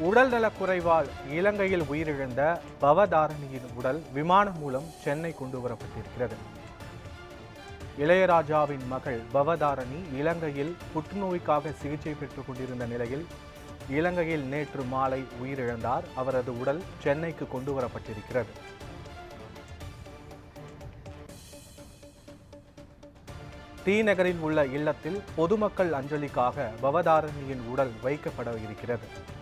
உடல்நலக் குறைவால் இலங்கையில் உயிரிழந்த பவதாரணியின் உடல் விமானம் மூலம் சென்னை கொண்டு வரப்பட்டிருக்கிறது. இளையராஜாவின் மகள் பவதாரணி இலங்கையில் புற்றுநோய்க்காக சிகிச்சை பெற்றுக் கொண்டிருந்த நிலையில் இலங்கையில் நேற்று மாலை உயிரிழந்தார். அவரது உடல் சென்னைக்கு கொண்டு வரப்பட்டிருக்கிறது. தீநகரில் உள்ள இல்லத்தில் பொதுமக்கள் அஞ்சலிக்காக பவதாரணியின் உடல் வைக்கப்பட இருக்கிறது.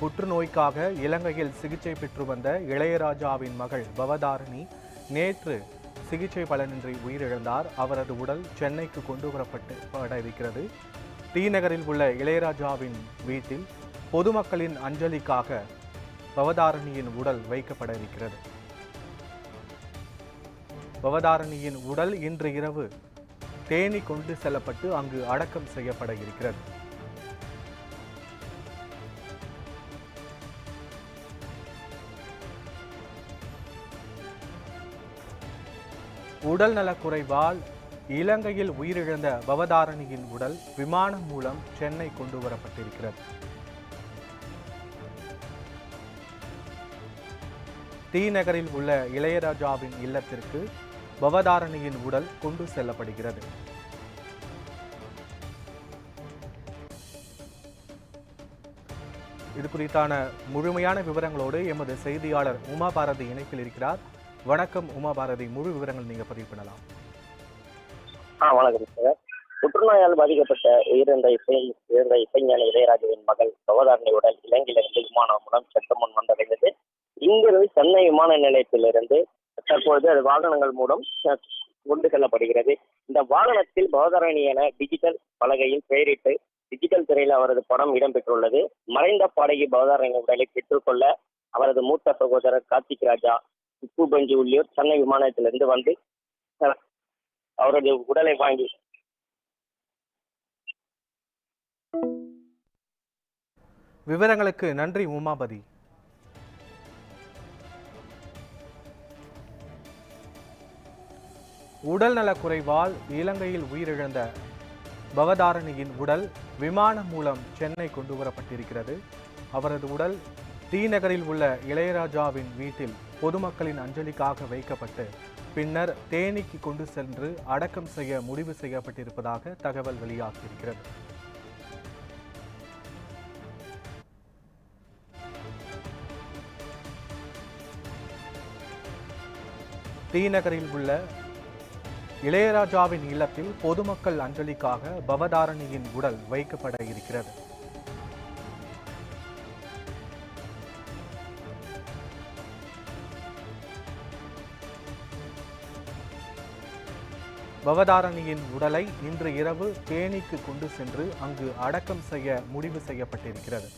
புற்றுநோய்க்காக இலங்கையில் சிகிச்சை பெற்று வந்த இளையராஜாவின் மகள் பவதாரணி நேற்று சிகிச்சை பலனின்றி உயிரிழந்தார். அவரது உடல் சென்னைக்கு கொண்டு வரப்பட்டு பட இருக்கிறது டி நகரில் உள்ள இளையராஜாவின் வீட்டில் பொதுமக்களின் அஞ்சலிக்காக பவதாரணியின் உடல் வைக்கப்பட இருக்கிறது பவதாரணியின் உடல் இன்று இரவு தேனி கொண்டு செல்லப்பட்டு அங்கு அடக்கம் செய்யப்பட இருக்கிறது உடல் நலக்குறைவால் இலங்கையில் உயிரிழந்த பவதாரணியின் உடல் விமானம் மூலம் சென்னை கொண்டு வரப்பட்டிருக்கிறது டி நகரில் உள்ள இளையராஜாவின் இல்லத்திற்கு பவதாரணியின் உடல் கொண்டு செல்லப்படுகிறது. இது குறித்தான முழுமையான விவரங்களோடு எமது செய்தியாளர் உமா பாரதி இணைப்பில் இருக்கிறார். வணக்கம் உமா பாரதி. முழு விவரங்கள் நீங்க பதிவு பண்ணலாம். ஆ வணக்கம் சார். புற்றுநோயால் பாதிக்கப்பட்ட உயிரிழந்த இசை இழந்த இசைஞான இளையராஜுவின் மகள் சகோதரனை உடல் இலங்கையிலிருந்து விமானம் மூலம் சற்று முன் வந்தடைந்தது. இங்கிருந்து சென்னை விமான நிலையத்திலிருந்து தற்பொழுது அது வாகனங்கள் மூலம் கொண்டு செல்லப்படுகிறது. இந்த வாகனத்தில் பவதாரணி என டிஜிட்டல் பலகையில் பெயரிட்டு டிஜிட்டல் திரையில் அவரது படம் இடம்பெற்றுள்ளது. மறைந்த பாடகி பவதாரணி உடலை பெற்றுக்கொள்ள அவரது மூத்த சகோதரர் கார்த்திக் ராஜா உப்பு பஞ்சி உள்ளியோர் சென்னை விமானத்திலிருந்து வந்து அவரது உடலை வாங்கி விவரங்களுக்கு நன்றி உமாபதி. உடல் நலக்குறைவால் இலங்கையில் உயிரிழந்த பவதாரணியின் உடல் விமானம் மூலம் சென்னை கொண்டு வரப்பட்டிருக்கிறது. அவரது உடல் டி நகரில் உள்ள இளையராஜாவின் வீட்டில் பொதுமக்களின் அஞ்சலிக்காக வைக்கப்பட்டு பின்னர் தேனிக்கு கொண்டு சென்று அடக்கம் செய்ய முடிவு செய்யப்பட்டிருப்பதாக தகவல் வெளியாகியிருக்கிறது. தீநகரில் உள்ள இளையராஜாவின் இல்லத்தில் பொதுமக்கள் அஞ்சலிக்காக பவதாரணியின் உடல் வைக்கப்பட இருக்கிறது. பவதாரணியின் உடலை இன்று இரவு தேனிக்கு கொண்டு சென்று அங்கு அடக்கம் செய்ய முடிவு செய்யப்பட்டிருக்கிறது.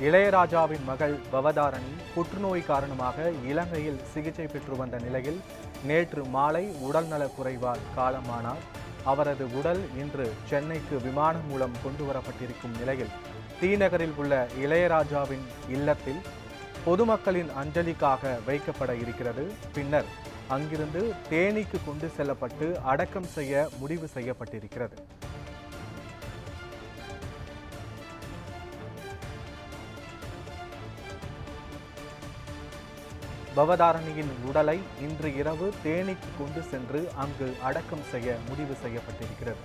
இளையராஜாவின் மகள் பவதாரணி புற்றுநோய் காரணமாக இலங்கையில் சிகிச்சை பெற்று வந்த நிலையில் நேற்று மாலை உடல்நலக் குறைவால் காலமானார். அவரது உடல் இன்று சென்னைக்கு விமானம் மூலம் கொண்டு வரப்பட்டிருக்கும் நிலையில் தீநகரில் உள்ள இளையராஜாவின் இல்லத்தில் பொதுமக்களின் அஞ்சலிக்காக வைக்கப்பட இருக்கிறது. பின்னர் அங்கிருந்து தேனிக்கு கொண்டு செல்லப்பட்டு அடக்கம் செய்ய முடிவு செய்யப்பட்டிருக்கிறது. பவதாரணியின் உடலை இன்று இரவு தேனிக்கு கொண்டு சென்று அங்கு அடக்கம் செய்ய முடிவு செய்யப்பட்டிருக்கிறது.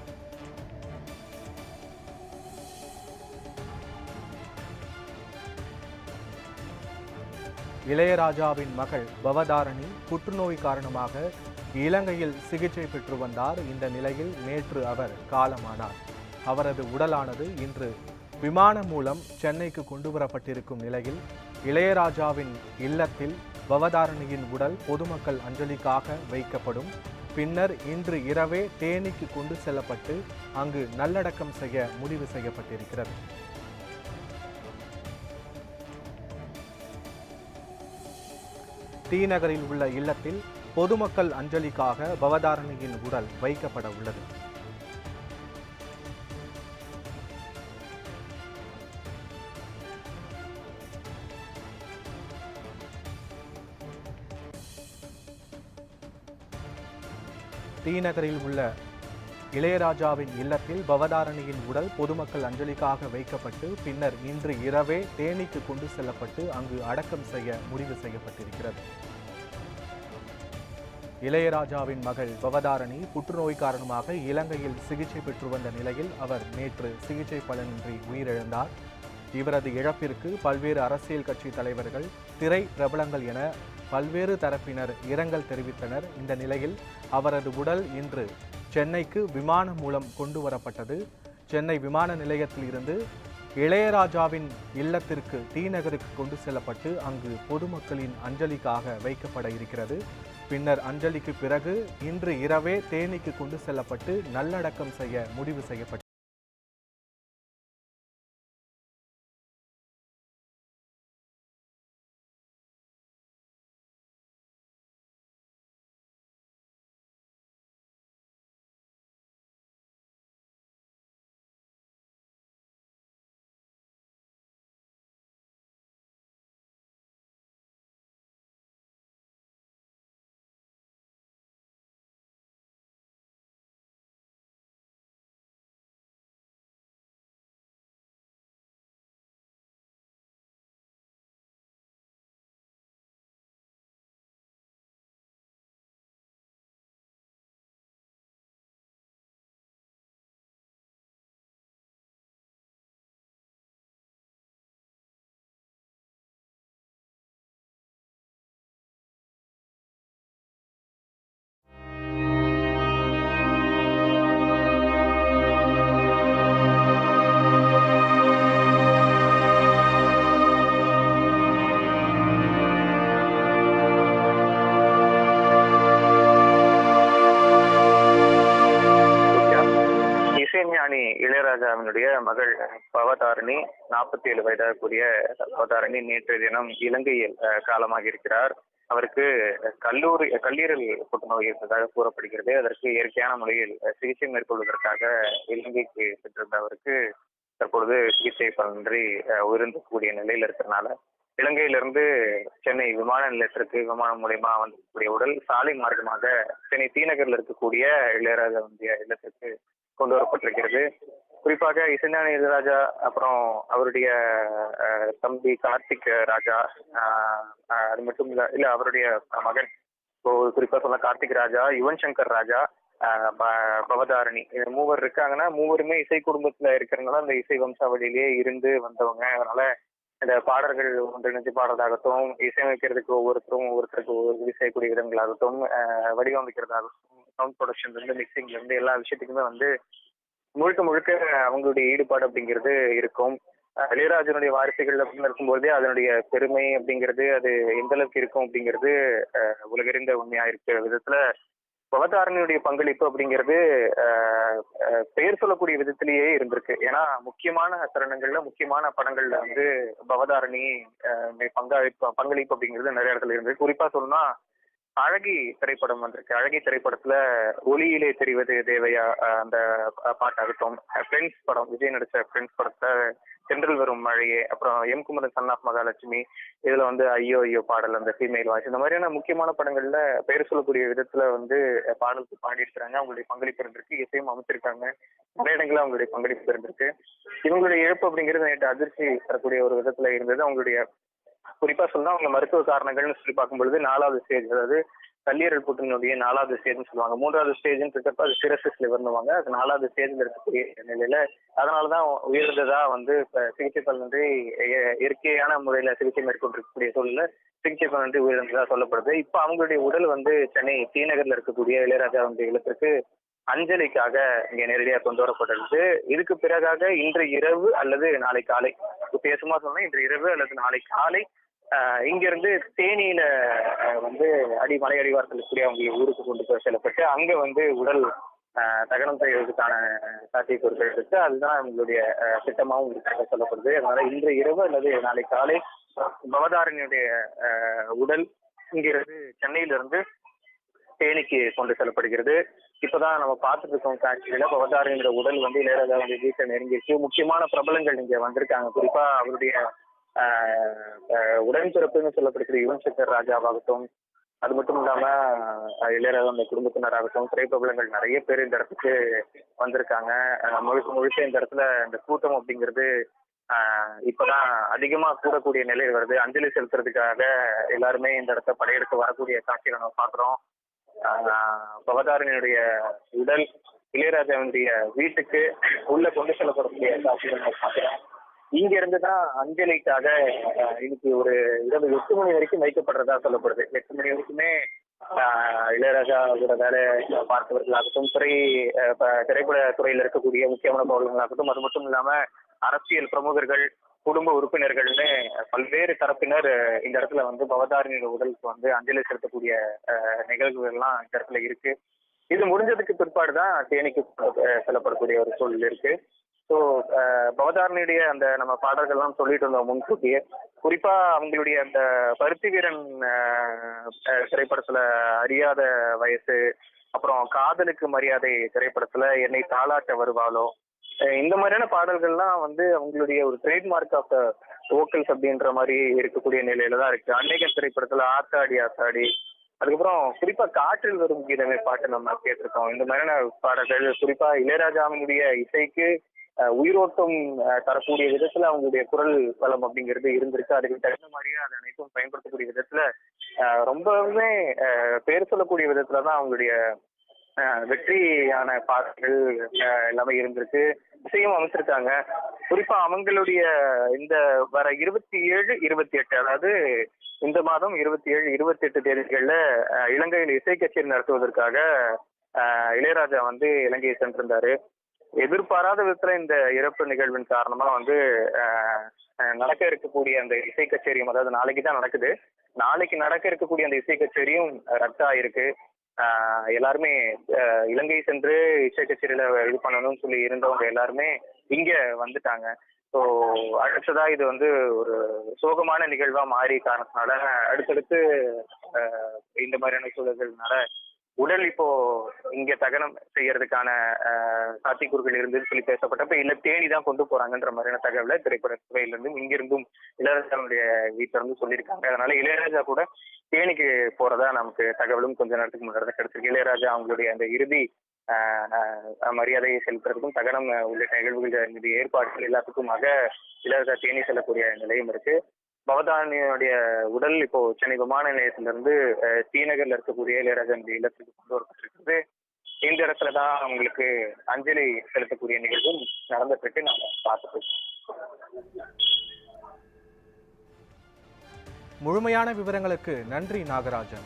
இளையராஜாவின் மகள் பவதாரணி புற்றுநோய் காரணமாக இலங்கையில் சிகிச்சை பெற்று வந்தார். இந்த நிலையில் நேற்று அவர் காலமானார். அவரது உடலானது இன்று விமானம் மூலம் சென்னைக்கு கொண்டு வரப்பட்டிருக்கும் நிலையில் இளையராஜாவின் இல்லத்தில் பவதாரணியின் உடல் பொதுமக்கள் அஞ்சலிக்காக வைக்கப்படும். பின்னர் இன்று இரவே தேனிக்கு கொண்டு செல்லப்பட்டு அங்கு நல்லடக்கம் செய்ய முடிவு செய்யப்பட்டிருக்கிறது. டி நகரில் உள்ள இல்லத்தில் பொதுமக்கள் அஞ்சலிக்காக பவதாரணியின் உடல் வைக்கப்பட உள்ளது. டி நகரில் உள்ள இளையராஜாவின் இல்லத்தில் பவதாரணியின் உடல் பொதுமக்கள் அஞ்சலிக்காக வைக்கப்பட்டு பின்னர் இன்று இரவே தேனிக்கு கொண்டு செல்லப்பட்டு அங்கு அடக்கம் செய்ய முடிவு செய்யப்பட்டிருக்கிறது. இளையராஜாவின் மகள் பவதாரணி புற்றுநோய் காரணமாக இலங்கையில் சிகிச்சை பெற்று வந்த நிலையில் அவர் நேற்று சிகிச்சை பலனின்றி உயிரிழந்தார். இவரது இழப்பிற்கு பல்வேறு அரசியல் கட்சி தலைவர்கள் திரை பிரபலங்கள் என பல்வேறு தரப்பினர் இரங்கல் தெரிவித்தனர். இந்த நிலையில் அவரது உடல் இன்று சென்னைக்கு விமானம் மூலம் கொண்டு வரப்பட்டது. சென்னை விமான நிலையத்தில் இருந்து இளையராஜாவின் இல்லத்திற்கு டி நகருக்கு கொண்டு செல்லப்பட்டு அங்கு பொதுமக்களின் அஞ்சலிக்காக வைக்கப்பட இருக்கிறது. பின்னர் அஞ்சலிக்கு பிறகு இன்று இரவே தேனிக்கு கொண்டு செல்லப்பட்டு நல்லடக்கம் செய்ய முடிவு செய்யப்பட்டது. அவனுடைய மகள் பவதாரணி நாற்பத்தி ஏழு வயதாகக்கூடிய பவதாரணி நேற்று தினம் இலங்கையில் காலமாக இருக்கிறார் அவருக்கு கல்லூரி கல்லீரல் புற்றுநோய் இருந்ததாக கூறப்படுகிறது. அதற்கு இயற்கையான முறையில் சிகிச்சை மேற்கொள்வதற்காக இலங்கைக்கு சென்றிருந்த அவருக்கு தற்பொழுது சிகிச்சை பலனின்றி அஹ், நிலையில் இருக்கிறனால இலங்கையிலிருந்து சென்னை விமான நிலையத்திற்கு விமானம் மூலியமா வந்திருக்கக்கூடிய உடல் சாலை மார்க்கமாக சென்னை தீநகரில் இருக்கக்கூடிய இளையராஜா வந்திய இல்லத்திற்கு கொண்டு வரப்பட்டிருக்கிறது. குறிப்பாக இசைஞான இளையராஜா அப்புறம் அவருடைய தம்பி கார்த்திக் ராஜா அது மட்டும் இல்ல இல்ல அவருடைய மகன் இப்போ குறிப்பா சொன்ன கார்த்திக் ராஜா யுவன் சங்கர் ராஜா ப- பவதாரணி இது மூவர் இருக்காங்கன்னா மூவருமே இசை குடும்பத்துல இருக்கிறனால அந்த இசை வம்சாவளியிலேயே இருந்து வந்தவங்க. அதனால இந்த பாடல்கள் ஒன்றிணைஞ்சு பாடுறதாகட்டும் இசையமைக்கிறதுக்கு ஒவ்வொருத்தரும் ஒவ்வொருத்தருக்கு ஒவ்வொரு செய்யக்கூடிய விதங்களாகட்டும் வடிவமைக்கிறதாகட்டும் சவுண்ட் ப்ரொடக்ஷன்ல இருந்து மிக்சிங்ல இருந்து எல்லா விஷயத்துக்குமே வந்து முழுக்க முழுக்க அவங்களுடைய ஈடுபாடு அப்படிங்கிறது இருக்கும். இளையராஜனுடைய வாரிசுகள் அப்படின்னு இருக்கும்போதே அதனுடைய பெருமை அப்படிங்கிறது அது எந்த அளவுக்கு இருக்கும் அப்படிங்கிறது உலகறிந்த உண்மையா இருக்கிற விதத்துல பவதாரணியுடைய பங்களிப்பு அப்படிங்கிறது அஹ், பெயர் சொல்லக்கூடிய விதத்திலேயே இருந்திருக்கு. ஏன்னா முக்கியமான தருணங்கள்ல முக்கியமான படங்கள்ல வந்து பவதாரணி அஹ், பங்களிப்பு பங்களிப்பு அப்படிங்கிறது நிறைய இடத்துல இருந்து குறிப்பா சொல்லணும்னா அழகி திரைப்படம் வந்திருக்கு. அழகி திரைப்படத்துல ஒளியிலே தெரிவது தேவையா? அந்த பாட்டாகட்டும். ஃப்ரெண்ட்ஸ் படம் விஜய் நடிச்ச ஃப்ரெண்ட்ஸ் படத்துல சென்றல் வரும் மழையே அப்புறம் M Kumaran son of Mahalakshmi இதுல வந்து ஐயோ ஐயோ பாடல் அந்த ஃபீமேல் வாய்ஸ் இந்த மாதிரியான முக்கியமான படங்கள்ல பெயர் சொல்லக்கூடிய விதத்துல வந்து பாடலுக்கு பாடியிருக்கிறாங்க. அவங்களுடைய பங்களிப்பு இருந்திருக்கு. இசையும் அமைச்சிருக்காங்க. நிறைய இடங்கள்ல அவங்களுடைய பங்களிப்பு இருந்திருக்கு. இவங்களுடைய இழப்பு அப்படிங்கிறது நேற்று அதிர்ச்சி தரக்கூடிய ஒரு விதத்துல இருந்தது. அவங்களுடைய குறிப்பா சொன்னா அவங்க மருத்துவ காரணங்கள்னு சொல்லி பார்க்கும்பொழுது நாலாவது ஸ்டேஜ் அதாவது கல்லீரல் புற்றுநோயுடைய நாலாவது ஸ்டேஜ்னு சொல்லுவாங்க. மூன்றாவது ஸ்டேஜ்னு இருக்கிறப்ப அது சிரசிஸ் லிவர்னுவாங்க அது நாலாவது ஸ்டேஜ்ல இருக்கக்கூடிய நிலையில அதனாலதான் உயர்ந்ததா வந்து சிகிச்சை பலனின்றி இயற்கையான முறையில சிகிச்சை மேற்கொண்டிருக்கக்கூடிய சூழல்ல சிகிச்சை பலனின்றி உயிரிழந்ததா சொல்லப்படுது. இப்ப அவங்களுடைய உடல் வந்து சென்னை டி நகர்ல இருக்கக்கூடிய இளையராஜாவுடைய இல்லத்திற்கு அஞ்சலிக்காக இங்க நேரடியா கொண்டு வரப்பட்டது. இதுக்கு பிறகாக இன்று இரவு அல்லது நாளை காலை பேசுமா சொன்னா இன்று இரவு அல்லது நாளை காலை இங்கிருந்து தேனியில வந்து அடி மலை அடிவாரத்தில் இருக்கக்கூடிய அவங்க ஊருக்கு கொண்டு போய் செல்லப்பட்டு அங்க வந்து உடல் ஆஹ் தகனம் செய்வதற்கான சாத்தியக்கூறுகள் இருக்கு. அதுதான் அவங்களுடைய திட்டமாகவும் இருக்கிறதா சொல்லப்படுது. அதனால இன்று இரவு அல்லது நாளை காலை பவதாரனுடைய ஆஹ் உடல் இங்கிருந்து சென்னையிலிருந்து தேனிக்கு கொண்டு செல்லப்படுகிறது. இப்பதான் நம்ம பார்த்துட்டு இருக்கோம் காட்சியில பவதாரணியோட உடல் வந்து இளையராஜா வந்து வீட்டை நெருங்கிருக்கு முக்கியமான பிரபலங்கள் இங்க வந்திருக்காங்க. குறிப்பா அவருடைய உடன்பிறப்புன்னு சொல்லப்படுகிற யுவன் சங்கர் ராஜாவாகட்டும் அது மட்டும் இல்லாம இளையராஜா அந்த குடும்பத்தினராகட்டும் திரைப்பிரபலங்கள் நிறைய பேர் இந்த இடத்துக்கு வந்திருக்காங்க. முழுக்க முழுக்க இந்த இடத்துல இந்த கூட்டம் அப்படிங்கிறது ஆஹ் இப்பதான் அதிகமா கூடக்கூடிய நிலை வருது. அஞ்சலி செலுத்துறதுக்காக எல்லாருமே இந்த இடத்த படையெடுத்து வரக்கூடிய காட்சிகளை நம்ம பாக்குறோம் ஆஹ் உடல் இளையராஜாவினுடைய வீட்டுக்கு உள்ள கொண்டு செல்லப்படக்கூடிய காட்சிகள் நம்ம பாக்குறோம் இங்க இருந்துதான் அஞ்சலிக்காக இன்னைக்கு ஒரு இரவு எட்டு மணி வரைக்கும் வைக்கப்படுறதா சொல்லப்படுது. எட்டு மணி வரைக்குமே ஆஹ் இளையராஜாவோட வேலை பார்த்தவர்களாகட்டும் திரை திரைப்பட துறையில் இருக்கக்கூடிய முக்கியமான பவர்களாகட்டும் அது மட்டும் இல்லாம அரசியல் பிரமுகர்கள் குடும்ப உறுப்பினர்கள்னு பல்வேறு தரப்பினர் இந்த இடத்துல வந்து பவதாரணியோட உடலுக்கு வந்து அஞ்சலி செலுத்தக்கூடிய அஹ், நிகழ்வுகள்லாம் இந்த இடத்துல இருக்கு. இது முடிஞ்சதுக்கு பிற்பாடுதான் தேனிக்கு செல்லப்படக்கூடிய ஒரு சூழல் இருக்கு. ஸோ uh, பவதாரணியுடைய அந்த நம்ம பாடல்கள்லாம் சொல்லிட்டு இருந்தோம் முன்கூட்டியே குறிப்பா அவங்களுடைய அந்த பருத்தி வீரன் அஹ், திரைப்படத்துல அறியாத வயசு அப்புறம் காதலுக்கு மரியாதை திரைப்படத்துல என்னை தாளாட்ட வருவாளோ இந்த மாதிரியான பாடல்கள்லாம் வந்து அவங்களுடைய ஒரு ட்ரேட்மார்க் ஆஃப் வோக்கல்ஸ் அப்படின்ற மாதிரி இருக்கக்கூடிய நிலையில தான் இருக்கு. அன்னைக்கு திரைப்படத்துல ஆத்தாடி ஆத்தாடி அதுக்கப்புறம் குறிப்பா காற்றில் வரும் கீதமே பாட்டு நம்ம கேட்டிருக்கோம். இந்த மாதிரியான பாடல்கள் குறிப்பா இளையராஜாவினுடைய இசைக்கு உயிரோட்டம் அஹ், தரக்கூடிய விதத்துல அவங்களுடைய குரல் வளம் அப்படிங்கிறது இருந்திருக்கு. அதுக்கு தகுந்த மாதிரியே அது அனைத்தும் பயன்படுத்தக்கூடிய விதத்துல அஹ், ரொம்பவுமே அஹ், பேர் சொல்லக்கூடிய விதத்துல தான் அவங்களுடைய அஹ், வெற்றியான பாடல்கள் அஹ், எல்லாமே இருந்திருக்கு. இசையும் அமைச்சிருக்காங்க. குறிப்பா அவங்களுடைய இந்த வர இருபத்தி ஏழு இருபத்தி எட்டு அதாவது இந்த மாதம் இருபத்தி ஏழு இருபத்தி எட்டு தேதிகள்ல அஹ், இலங்கையில் இசை கச்சேரி நடத்துவதற்காக இளையராஜா வந்து இலங்கையை சென்றிருந்தாரு. எதிர்பாராத விதத்துல இந்த இறப்பு நிகழ்வின் காரணமா வந்து நடக்க இருக்கக்கூடிய அந்த இசை கச்சேரியும் அதாவது நாளைக்கு தான் நடக்குது. நாளைக்கு நடக்க இருக்கக்கூடிய அந்த இசை கச்சேரியும் ரத்து ஆயிருக்கு ஆஹ் எல்லாருமே இலங்கை சென்று இசை கச்சேரியில இது பண்ணணும்னு சொல்லி இருந்தவங்க எல்லாருமே இங்க வந்துட்டாங்க. ஸோ அடுத்ததா இது வந்து ஒரு சோகமான நிகழ்வா மாறி காரணத்தினால அடுத்தடுத்து ஆஹ் இந்த மாதிரியான சூழல்கள்னால உடல் இப்போ இங்க தகனம் செய்யறதுக்கான ஆஹ் சாத்தியக்கூறுகள் இருந்துன்னு சொல்லி பேசப்பட்டப்ப இல்ல தேனி தான் கொண்டு போறாங்கன்ற மாதிரியான தகவலை திரைப்பட துறையிலிருந்தும் இங்கிருந்தும் இளையராஜாவுடைய வீட்டுல இருந்து சொல்லியிருக்காங்க. அதனால இளையராஜா கூட தேனிக்கு போறதா நமக்கு தகவலும் கொஞ்ச நேரத்துக்கு முன்னாடி தான் கிடைச்சிருக்கு. இளையராஜா அவங்களுடைய அந்த இறுதி ஆஹ், மரியாதையை செலுத்துறதுக்கும் தகனம் உள்ளிட்ட நிகழ்வுகள் ஏற்பாடுகள் எல்லாத்துக்குமாக இளையராஜா தேனி செல்லக்கூடிய நிலையும் இருக்கு. பவதானியுடைய உடல் இப்போ சென்னை விமான நிலையத்திலிருந்து அஹ், ஸ்ரீநகர்ல இருக்கக்கூடிய இளையராஜன் இல்லத்துக்கு கொண்டு வரப்பட்டிருக்கிறது. இந்த இடத்துல தான் அவங்களுக்கு அஞ்சலி செலுத்தக்கூடிய நிகழ்வும் நடந்துட்டு இருக்கு. நாம பார்த்துட்டு முழுமையான விவரங்களுக்கு நன்றி நாகராஜன்.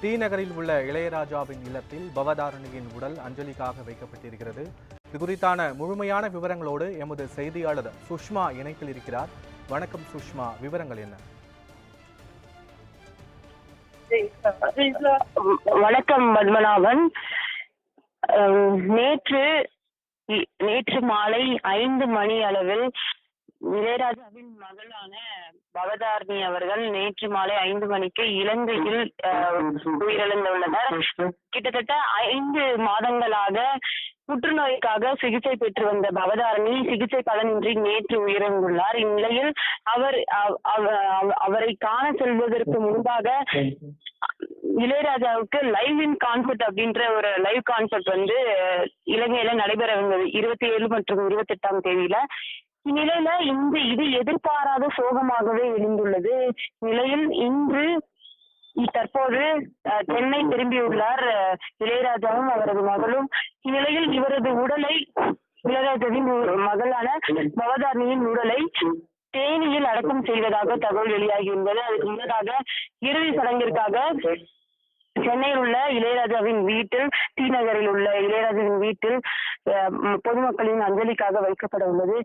டி நகரில் உள்ள இளையராஜாவின் இல்லத்தில் பவதாரணியின் உடல் அஞ்சலிக்காக வைக்கப்பட்டிருக்கிறது. இது குறித்தான முழுமையான விவரங்களோடு எமது செய்தியாளர் சுஷ்மா இணைப்பில் இருக்கிறார். வணக்கம் சுஷ்மா விவரங்கள் என்ன? வணக்கம் பத்மநாபன். நேற்று நேற்று மாலை ஐந்து மணி அளவில் இளையராஜாவின் மகளான பவதாரணி அவர்கள் நேற்று மாலை ஐந்து மணிக்கு இலங்கையில் அஹ், உயிரிழந்துள்ளனர். கிட்டத்தட்ட ஐந்து மாதங்களாக புற்றுநோய்க்காக சிகிச்சை பெற்று வந்த பவதாரணி சிகிச்சை பலனின்றி நேற்று உயிரிழந்துள்ளார். இந்நிலையில் அவர் அவரை காண செல்வதற்கு முன்பாக இளையராஜாவுக்கு லைவ் இன் கான்சர்ட் அப்படின்ற ஒரு லைவ் கான்சர்ட் வந்து இலங்கையில நடைபெற இருந்தது இருபத்தி ஏழு மற்றும் இருபத்தி எட்டாம் தேதியில. இந்நிலையில இந்த இது எதிர்பாராத சோகமாகவே எழுந்துள்ளது. நிலையில் இன்று தற்போது சென்னை திரும்பியுள்ளார் இளையராஜாவும் அவரது மகளும். இந்நிலையில் இவரது உடலை இளையராஜாவின் மகளான பவதாரணியின் உடலை தேனியில் அடக்கம் செய்வதாக தகவல் வெளியாகியுள்ளது. அதுக்கு முன்னதாக இறுதி சடங்கிற்காக சென்னையில் உள்ள இளையராஜாவின் வீட்டில் டி நகரில் உள்ள இளையராஜாவின் வீட்டில் அஹ், பொதுமக்களின் அஞ்சலிக்காக வைக்கப்பட உள்ளது.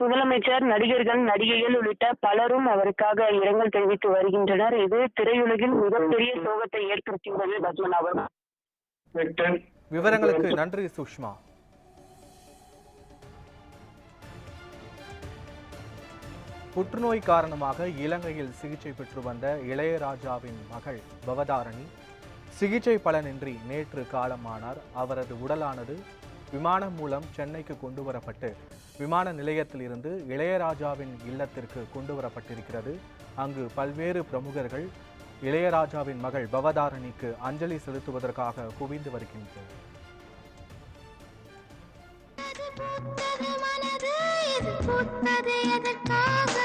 முதலமைச்சர் நடிகர்கள் நடிகைகள் உள்ளிட்ட பலரும் அவருக்காக இரங்கல் தெரிவித்து வருகின்றனர். இது திரையுலகில் மிகப்பெரிய சோகத்தை ஏற்படுத்தியுள்ளது பத்மநாபன் விவரங்களுக்கு நன்றி சுஷ்மா. புற்றுநோய் காரணமாக இலங்கையில் சிகிச்சை பெற்று வந்த இளையராஜாவின் மகள் பவதாரணி. சிகிச்சை பலனின்றி நேற்று காலமானார். அவரது உடலானது விமானம் மூலம் சென்னைக்கு கொண்டு வரப்பட்டு விமான நிலையத்தில் இருந்து இளையராஜாவின் இல்லத்திற்கு கொண்டு வரப்பட்டிருக்கிறது அங்கு பல்வேறு பிரமுகர்கள் இளையராஜாவின் மகள் பவதாரணிக்கு அஞ்சலி செலுத்துவதற்காக குவிந்து வருகின்றனர். புத்தது எதற்காக?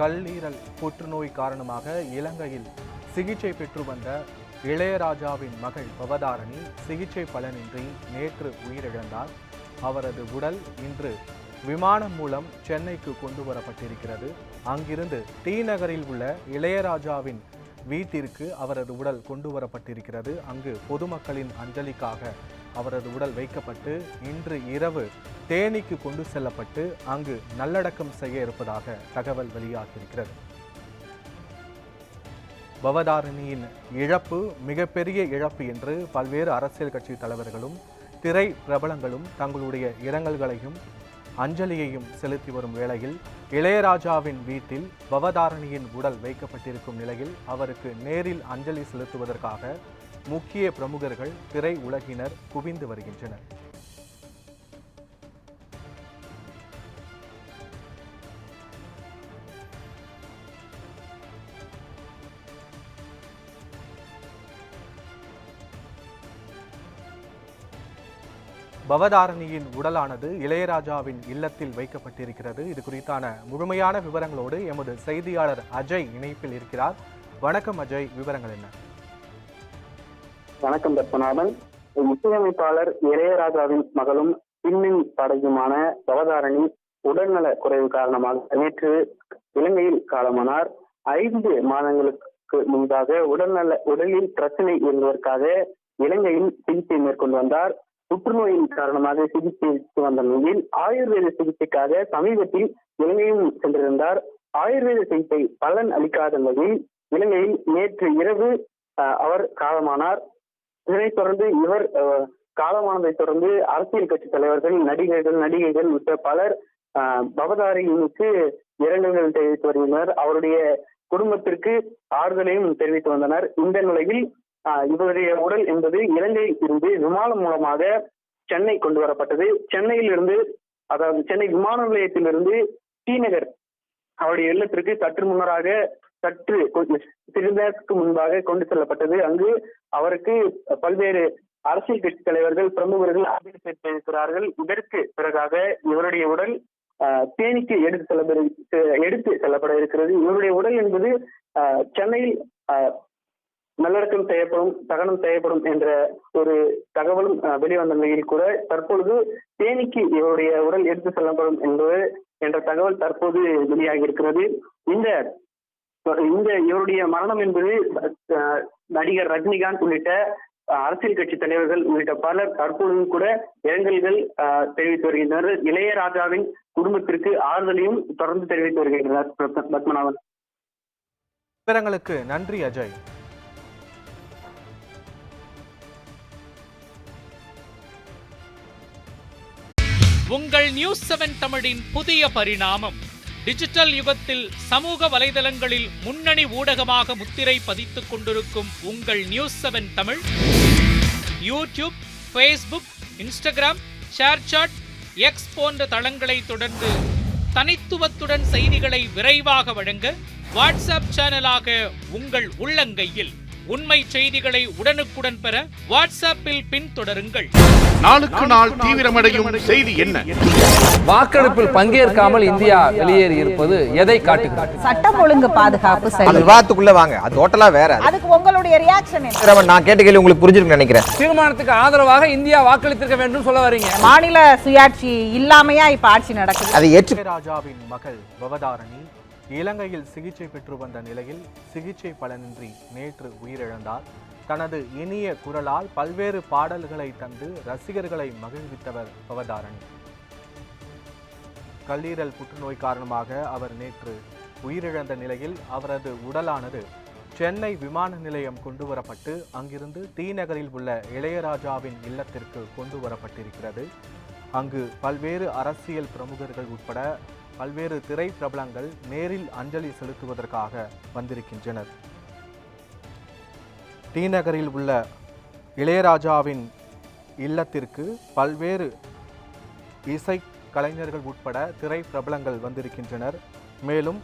கல்லீரல் புற்றுநோய் காரணமாக இலங்கையில் சிகிச்சை பெற்று வந்த இளையராஜாவின் மகள் பவதாரணி சிகிச்சை பலனின்றி நேற்று உயிரிழந்தார். அவரது உடல் இன்று விமானம் மூலம் சென்னைக்கு கொண்டு வரப்பட்டிருக்கிறது. அங்கிருந்து டி நகரில் உள்ள இளையராஜாவின் வீட்டிற்கு அவரது உடல் கொண்டு வரப்பட்டிருக்கிறது. அங்கு பொதுமக்களின் அஞ்சலிக்காக அவரது உடல் வைக்கப்பட்டு இன்று இரவு தேனிக்கு கொண்டு செல்லப்பட்டு அங்கு நல்லடக்கம் செய்ய இருப்பதாக தகவல் வெளியாகியிருக்கிறது. பவதாரணியின் இழப்பு மிகப்பெரிய இழப்பு என்று பல்வேறு அரசியல் கட்சி தலைவர்களும் திரை பிரபலங்களும் தங்களுடைய இரங்கல்களையும் அஞ்சலியையும் செலுத்தி வரும் வேளையில் இளையராஜாவின் வீட்டில் பவதாரணியின் உடல் வைக்கப்பட்டிருக்கும் நிலையில் அவருக்கு நேரில் அஞ்சலி செலுத்துவதற்காக முக்கிய பிரமுகர்கள் திரை உலகினர் குவிந்து வருகின்றனர். பவதாரணியின் உடலானது இளையராஜாவின் இல்லத்தில் வைக்கப்பட்டிருக்கிறது. இது குறித்தான முழுமையான விவரங்களோடு எமது செய்தியாளர் அஜய் இணைப்பில் இருக்கிறார். வணக்கம் அஜய் விவரங்கள் என்ன? வணக்கம் பத்மநாபன். இசையமைப்பாளர் இளையராஜாவின் மகளும் பின்னின் படையுமான பவதாரணி உடல்நல குறைவு காரணமாக நேற்று இலங்கையில் காலமானார். ஐந்து மாதங்களுக்கு முன்பாக உடல்நல உடலில் பிரச்சனை என்பதற்காக இலங்கையில் சிகிச்சை மேற்கொண்டு வந்தார். புற்றுநோயின் காரணமாக சிகிச்சைக்கு வந்த நிலையில் ஆயுர்வேத சிகிச்சைக்காக சமீபத்தில் இலங்கையும் சென்றிருந்தார். ஆயுர்வேத சிகிச்சை பலன் அளிக்காத நிலையில் இலங்கையில் நேற்று இரவு அவர் காலமானார். இதனைத் தொடர்ந்து இவர் காலமானதைத் காலமானதை தொடர்ந்து அரசியல் கட்சி தலைவர்கள் நடிகர்கள் நடிகைகள் உட்பட பலர் அஹ், பவதாரிக்கு இரங்கல்கள் தெரிவித்து வருகின்றனர். அவருடைய குடும்பத்திற்கு ஆறுதலையும் தெரிவித்து வந்தனர். இந்த நிலையில் இவருடைய உடல் என்பது இலங்கையில் இருந்து விமானம் மூலமாக சென்னை கொண்டு வரப்பட்டது. சென்னையில் இருந்து அதாவது சென்னை விமான நிலையத்திலிருந்து ஸ்ரீநகர் அவருடைய இல்லத்திற்கு சற்று முன்னராக சற்று கொஞ்சம் சிறிது நேரத்துக்கு முன்பாக கொண்டு செல்லப்பட்டது. அங்கு அவருக்கு பல்வேறு அரசியல் கட்சி தலைவர்கள் பிரமுகர்கள் ஆதரவு செலுத்தியிருக்கிறார்கள் இதற்கு பிறகாக இவருடைய உடல் ஆஹ், தேனிக்கு எடுத்து செல்லப்பட எடுத்து செல்லப்பட இருக்கிறது. இவருடைய உடல் என்பது ஆஹ், சென்னையில் ஆஹ், நல்லடக்கம் செய்யப்படும் தகனம் செய்யப்படும் என்ற ஒரு தகவலும் வெளிவந்த நிலையில் கூட தற்பொழுது தேனிக்கு இவருடைய உடல் எடுத்து செல்லப்படும் என்பது என்ற தகவல் தற்போது வெளியாகி இருக்கிறது இந்த இந்த இவருடைய மரணம் என்பது நடிகர் ரஜினிகாந்த் உள்ளிட்ட அரசியல் கட்சி தலைவர்கள் உள்ளிட்ட பலர் தற்பொழுதும் கூட இரங்கல்கள் தெரிவித்து வருகின்றனர். இளையராஜாவின் குடும்பத்திற்கு ஆறுதலையும் தொடர்ந்து தெரிவித்து வருகின்றனர் பத்மநாபன். விவரங்களுக்கு நன்றி அஜய். உங்கள் நியூஸ் செவன் தமிழின் புதிய பரிணாமம். டிஜிட்டல் யுகத்தில் சமூக வலைதளங்களில் முன்னணி ஊடகமாக முத்திரை பதித்துக் கொண்டிருக்கும் உங்கள் news seven Tamil. YouTube Facebook Instagram ShareChat X போன்ற தளங்களை தொடர்ந்து தனித்துவத்துடன் செய்திகளை விரைவாக வழங்க வாட்ஸ்அப் சேனலாக உங்கள் உள்ளங்கையில். உண்மை செய்திகளை உடனுக்குடன் பெற வாட்ஸ்அப்பில் பின்தொடருங்கள். நாளுக்கு நாள் தீவிரமடையும் செய்தி என்ன? வாக்கெடுப்பில் பங்கேற்காமல் இந்தியா வெளியேறி இருப்பது எதை காட்டுகிறது? சட்டம் ஒழுங்கு பாதுகாப்பு சரி. விவாதத்துக்குள்ள வாங்க. அது டோட்டலா வேற. அது. அதுக்கு உங்களுடைய ரியாக்ஷன் என்ன? நான் கேட்ட கேள்வி உங்களுக்கு புரிஞ்சிருக்குன்னு நினைக்கிறேன். தீர்மானத்துக்கு ஆதரவாக இந்தியா வாக்களித்திருக்க வேண்டும் சொல்ல வரீங்க. மாநில சுயாட்சி இல்லாமையா இப்ப ஆட்சி நடக்குது? அதை ஏற்று இளையராஜாவின் மகள் பவதாரணி இலங்கையில் சிகிச்சை பெற்று வந்த நிலையில் சிகிச்சை பலனின்றி நேற்று உயிரிழந்தார். தனது இனிய குரலால் பல்வேறு பாடல்களை தந்து ரசிகர்களை மகிழ்வித்தவர் பவதாரணி. கல்லீரல் புற்றுநோய் காரணமாக அவர் நேற்று உயிரிழந்த நிலையில் அவரது உடலானது சென்னை விமான நிலையம் கொண்டு வரப்பட்டு அங்கிருந்து டி நகரில் உள்ள இளையராஜாவின் இல்லத்திற்கு கொண்டு வரப்பட்டிருக்கிறது. அங்கு பல்வேறு அரசியல் பிரமுகர்கள் உட்பட பல்வேறு திரை பிரபலங்கள் நேரில் அஞ்சலி செலுத்துவதற்காக வந்திருக்கின்றனர். டி நகரில் உள்ள இளையராஜாவின் இல்லத்திற்கு பல்வேறு இசை கலைஞர்கள் உட்பட திரை பிரபலங்கள் வந்திருக்கின்றனர். மேலும்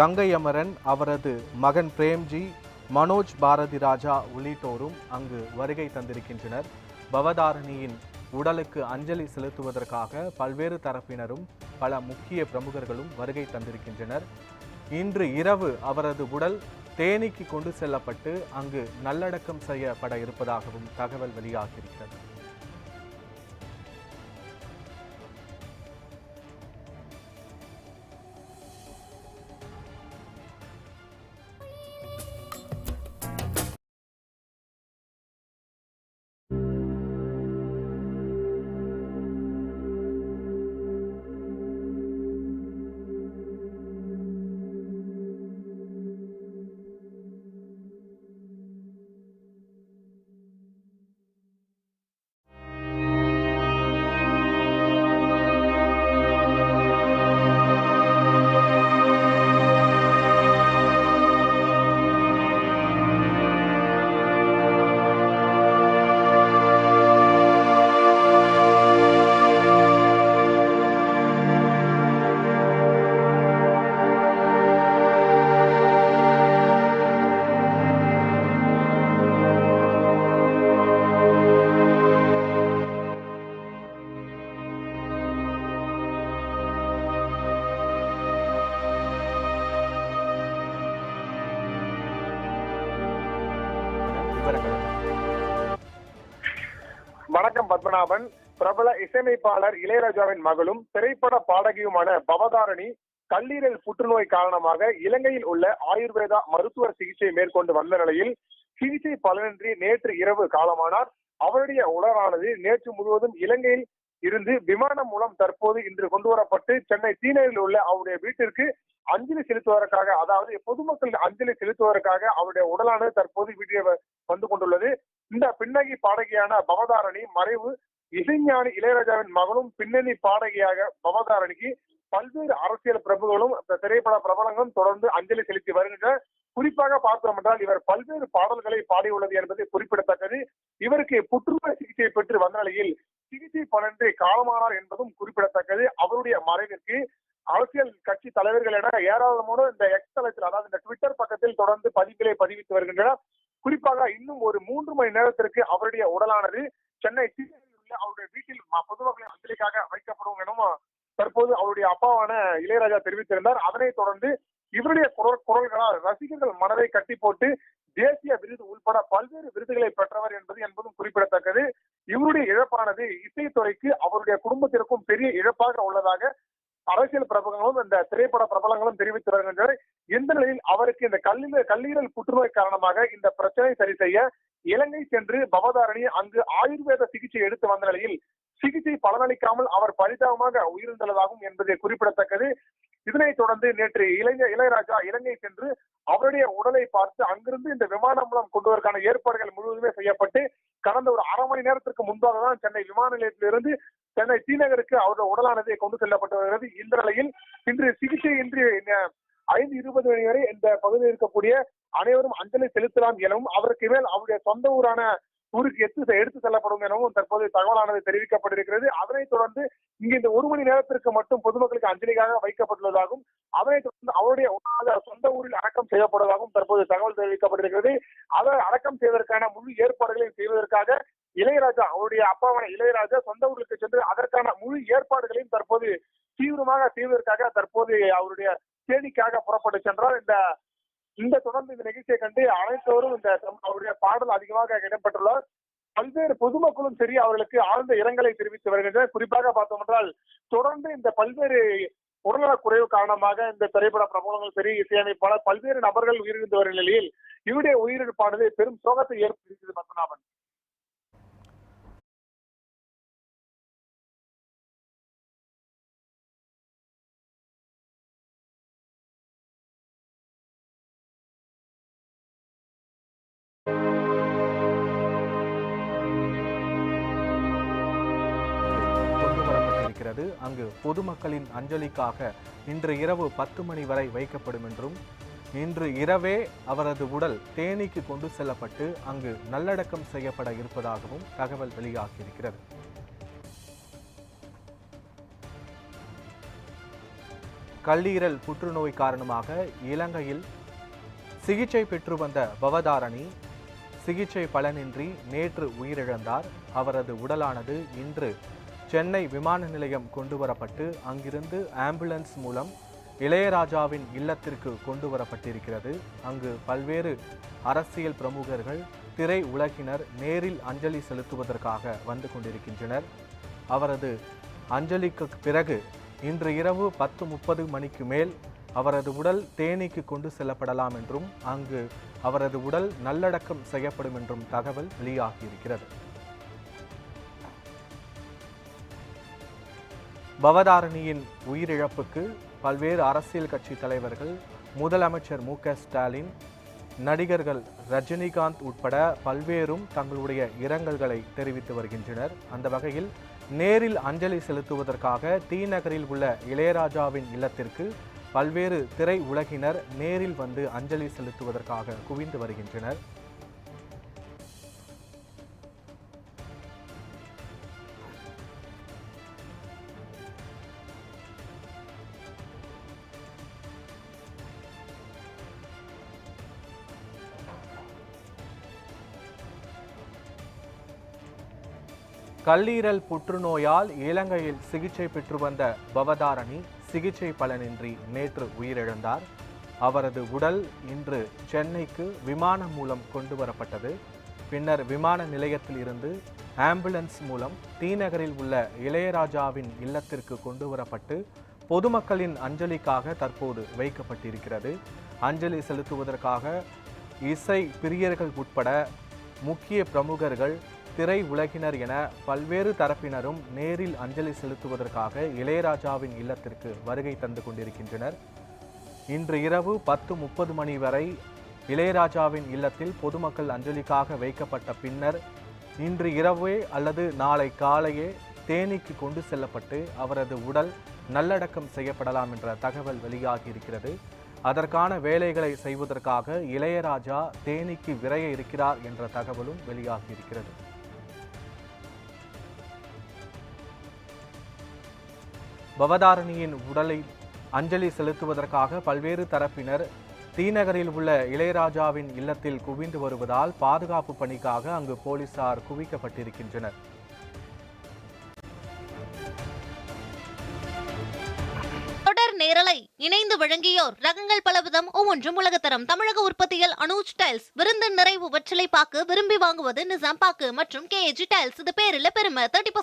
கங்கை அமரன் அவரது மகன் பிரேம்ஜி மனோஜ் பாரதி ராஜா உள்ளிட்டோரும் அங்கு வருகை தந்திருக்கின்றனர். பவதாரணியின் உடலுக்கு அஞ்சலி செலுத்துவதற்காக பல்வேறு தரப்பினரும் பல முக்கிய பிரமுகர்களும் வருகை தந்திருக்கின்றனர். இன்று இரவு அவரது உடல் தேனிக்கு கொண்டு செல்லப்பட்டு அங்கு நல்லடக்கம் செய்யப்பட இருப்பதாகவும் தகவல் வெளியாகியிருக்கிறது. பத்மநாபன் பிரபல இசையமைப்பாளர் இளையராஜாவின் மகளும் திரைப்பட பாடகியுமான பவதாரணி கல்லீரல் புற்றுநோய் காரணமாக இலங்கையில் உள்ள ஆயுர்வேதா மருத்துவ சிகிச்சை மேற்கொண்டு வந்த நிலையில் சிகிச்சை பலனின்றி நேற்று இரவு காலமானார். அவருடைய உடலானது நேற்று முழுவதும் இலங்கையில் இருந்து விமானம் மூலம் தற்போது இன்று கொண்டு வரப்பட்டு சென்னை தீநகரில் உள்ள அவருடைய வீட்டிற்கு அஞ்சலி செலுத்துவதற்காக அதாவது பொதுமக்கள் அஞ்சலி செலுத்துவதற்காக அவருடைய உடலானது தற்போது வீட்டிலே வந்து கொண்டுள்ளது. இந்த பின்னணி பாடகியான பவதாரணி மறைவு இசைஞானி இளையராஜாவின் மகனும் பின்னணி பாடகியாக பவதாரணிக்கு பல்வேறு அரசியல் பிரபுகளும் திரைப்பட பிரபலங்களும் தொடர்ந்து அஞ்சலி செலுத்தி வருகின்ற குறிப்பாக பார்த்தோம் என்றால் இவர் பல்வேறு பாடல்களை பாடியுள்ளது என்பது குறிப்பிடத்தக்கது. இவருக்கு புற்றுநோய் சிகிச்சை பெற்று வந்த நிலையில் சிகிச்சை பலன்றி காலமானார் என்பதும் குறிப்பிடத்தக்கது. அவருடைய மறைவிற்கு அரசியல் கட்சி தலைவர்கள் என ஏராளமான இந்த எக்ஸ் தளத்தில் அதாவது இந்த ட்விட்டர் பக்கத்தில் தொடர்ந்து பதிவுகளை பதிவித்து வருகின்றனர். குறிப்பாக இன்னும் ஒரு மூன்று மணி நேரத்திற்கு அவருடைய உடலானது சென்னை உள்ள அவருடைய வீட்டில் பொதுமக்களின் அஞ்சலிக்காக வைக்கப்படும் எனவும் தற்போது அவருடைய அப்பாவான இளையராஜா தெரிவித்திருந்தார். அதனைத் தொடர்ந்து இவருடைய குரல் குரல்களால் ரசிகர்கள் மனதை கட்டி போட்டு தேசிய விருது உள்பட பல்வேறு விருதுகளை பெற்றவர் என்பது என்பதும் குறிப்பிடத்தக்கது. இவருடைய இழப்பானது இசைத்துறைக்கு அவருடைய குடும்பத்திற்கும் பெரிய இழப்பாக உள்ளதாக அரசியல் பிரபலங்களும் இந்த திரைப்பட பிரபலங்களும் தெரிவித்து வருகின்றனர். இந்த நிலையில் அவருக்கு இந்த கல்லீரல் கல்லீரல் புற்றுநோய் காரணமாக இந்த பிரச்சனை சரி செய்ய இலங்கை சென்று பவதாரணி அங்கு ஆயுர்வேத சிகிச்சை எடுத்து வந்த நிலையில் சிகிச்சை பலனளிக்காமல் அவர் பரிதாபமாக உயிரிழந்துள்ளதாகும் என்பது குறிப்பிடத்தக்கது. இதனைத் தொடர்ந்து நேற்று இளைஞ இளையராஜா இலங்கை சென்று அவருடைய உடலை பார்த்து அங்கிருந்து இந்த விமானம் மூலம் கொண்டுவதற்கான ஏற்பாடுகள் முழுவதுமே செய்யப்பட்டு கடந்த ஒரு அரை மணி நேரத்திற்கு முன்பாக தான் சென்னை விமான நிலையத்திலிருந்து சென்னை தீநகருக்கு அவரது உடலானது கொண்டு செல்லப்பட்டு வருகிறது. இந்த நிலையில் இன்று சிகிச்சையின்றி ந- ஐந்து இருபது மணி வரை இந்த பகுதியில் இருக்கக்கூடிய அனைவரும் அஞ்சலி செலுத்தலாம் எனவும் அவருக்கு மேல் அவருடைய சொந்த ஊரான ஊருக்கு எடுத்து எடுத்து செல்லப்படும் எனவும் தற்போது தகவலானது தெரிவிக்கப்பட்டிருக்கிறது. அதனைத் தொடர்ந்து இங்கு இந்த ஒரு மணி நேரத்திற்கு மட்டும் பொதுமக்களுக்கு அஞ்சலிக்காக வைக்கப்பட்டுள்ளதாகவும் அதனைத் தொடர்ந்து அவருடைய சொந்த ஊரில் அடக்கம் செய்யப்படுவதாகவும் தற்போது தகவல் தெரிவிக்கப்பட்டிருக்கிறது. அதை அடக்கம் செய்வதற்கான முழு ஏற்பாடுகளையும் செய்வதற்காக இளையராஜா அவருடைய அப்பாவான இளையராஜா சொந்த ஊருக்கு சென்று அதற்கான முழு ஏற்பாடுகளையும் தற்போது தீவிரமாக செய்வதற்காக தற்போது அவருடைய தேனிக்காக புறப்பட்டு சென்றார். இந்த இந்த தொடர்ந்து இந்த நிகழ்ச்சியை கண்டு அனைத்தோரும் இந்த அவருடைய பாடல் அதிகமாக இடம்பெற்றுள்ளார். பல்வேறு பொதுமக்களும் சரி அவர்களுக்கு ஆழ்ந்த இரங்கலை தெரிவித்து வருகின்றனர். குறிப்பாக பார்த்தோம் என்றால் தொடர்ந்து இந்த பல்வேறு உடல்நலக் குறைவு காரணமாக இந்த திரைப்பட பிரபலங்கள் சரி இசையமைப்பாளர் பல்வேறு நபர்கள் உயிரிழந்து வரும் நிலையில் இவருடைய உயிரிழப்பானது பெரும் சோகத்தை ஏற்படுத்தியது பத்மநாபன். வரப்பட்டிருக்கிறது அங்கு பொதுமக்களின் அஞ்சலிக்காக இன்று இரவு பத்து மணி வரை வைக்கப்படும் என்றும் இன்று இரவே அவரது உடல் தேனிக்கு கொண்டு செல்லப்பட்டு அங்கு நல்லடக்கம் செய்யப்பட இருப்பதாகவும் தகவல் வெளியாகியிருக்கிறது. கல்லீரல் புற்றுநோய் காரணமாக இலங்கையில் சிகிச்சை பெற்று வந்த பவதாரணி சிகிச்சை பலனின்றி நேற்று உயிரிழந்தார். அவரது உடலானது இன்று சென்னை விமான நிலையம் கொண்டு வரப்பட்டு அங்கிருந்து ஆம்புலன்ஸ் மூலம் இளையராஜாவின் இல்லத்திற்கு கொண்டு வரப்பட்டிருக்கிறது அங்கு பல்வேறு அரசியல் பிரமுகர்கள் திரை உலகினர் நேரில் அஞ்சலி செலுத்துவதற்காக வந்து கொண்டிருக்கின்றனர். அவரது அஞ்சலிக்கு பிறகு இன்று இரவு பத்து முப்பது மணிக்கு மேல் அவரது உடல் தேனிக்கு கொண்டு செல்லப்படலாம் என்றும் அங்கு அவரது உடல் நல்லடக்கம் செய்யப்படும் என்றும் தகவல் வெளியாகியிருக்கிறது. பவதாரணியின் உயிரிழப்புக்கு பல்வேறு அரசியல் கட்சி தலைவர்கள் முதலமைச்சர் மு ஸ்டாலின் நடிகர்கள் ரஜினிகாந்த் உட்பட பல்வேறும் தங்களுடைய இரங்கல்களை தெரிவித்து வருகின்றனர். அந்த வகையில் நேரில் அஞ்சலி செலுத்துவதற்காக டி நகரில் உள்ள இளையராஜாவின் இல்லத்திற்கு பல்வேறு திரை உலகினர் நேரில் வந்து அஞ்சலி செலுத்துவதற்காக குவிந்து வருகின்றனர். கல்லீரல் புற்றுநோயால் இலங்கையில் சிகிச்சை பெற்று வந்த பவதாரணி சிகிச்சை பலனின்றி நேற்று உயிரிழந்தார். அவரது உடல் இன்று சென்னைக்கு விமானம் மூலம் கொண்டு வரப்பட்டது. பின்னர் விமான நிலையத்தில் இருந்து ஆம்புலன்ஸ் மூலம் தீநகரில் உள்ள இளையராஜாவின் இல்லத்திற்கு கொண்டு வரப்பட்டு பொதுமக்களின் அஞ்சலிக்காக தற்போது வைக்கப்பட்டிருக்கிறது. அஞ்சலி செலுத்துவதற்காக இசை பிரியர்கள் உட்பட முக்கிய பிரமுகர்கள் திரை உலகினர் என பல்வேறு தரப்பினரும் நேரில் அஞ்சலி செலுத்துவதற்காக இளையராஜாவின் இல்லத்திற்கு வருகை தந்து கொண்டிருக்கின்றனர். இன்று இரவு பத்து முப்பது மணி வரை இளையராஜாவின் இல்லத்தில் பொதுமக்கள் அஞ்சலிக்காக வைக்கப்பட்ட பின்னர் இன்று இரவே அல்லது நாளை காலையே தேனிக்கு கொண்டு செல்லப்பட்டு அவரது உடல் நல்லடக்கம் செய்யப்படலாம் என்ற தகவல் வெளியாகி இருக்கிறது அதற்கான வேலைகளை செய்வதற்காக இளையராஜா தேனிக்கு விரைய இருக்கிறார் என்ற தகவலும் வெளியாகி இருக்கிறது பவதாரணியின் உடலை அஞ்சலி செலுத்துவதற்காக பல்வேறு தரப்பினர் தீநகரில் உள்ள இளையராஜாவின் இல்லத்தில் குவிந்து வருவதால் பாதுகாப்பு பணிக்காக அங்கு போலீசார் குவிக்கப்பட்டிருக்கின்றனர். தொடர் நேரலை இணைந்து வழங்கியோர் ரகங்கள் பலவிதம் ஒவ்வொன்றும் உலகத்தரம். தமிழக உற்பத்தியில் அனுஜ் டைல்ஸ் விருந்து நிறைவு வற்றலை பாக்கு விரும்பி வாங்குவது நிசாம் பாக்கு மற்றும் கேஜி டைல்ஸ். இது பேரில் பெருமை தேர்ட்டி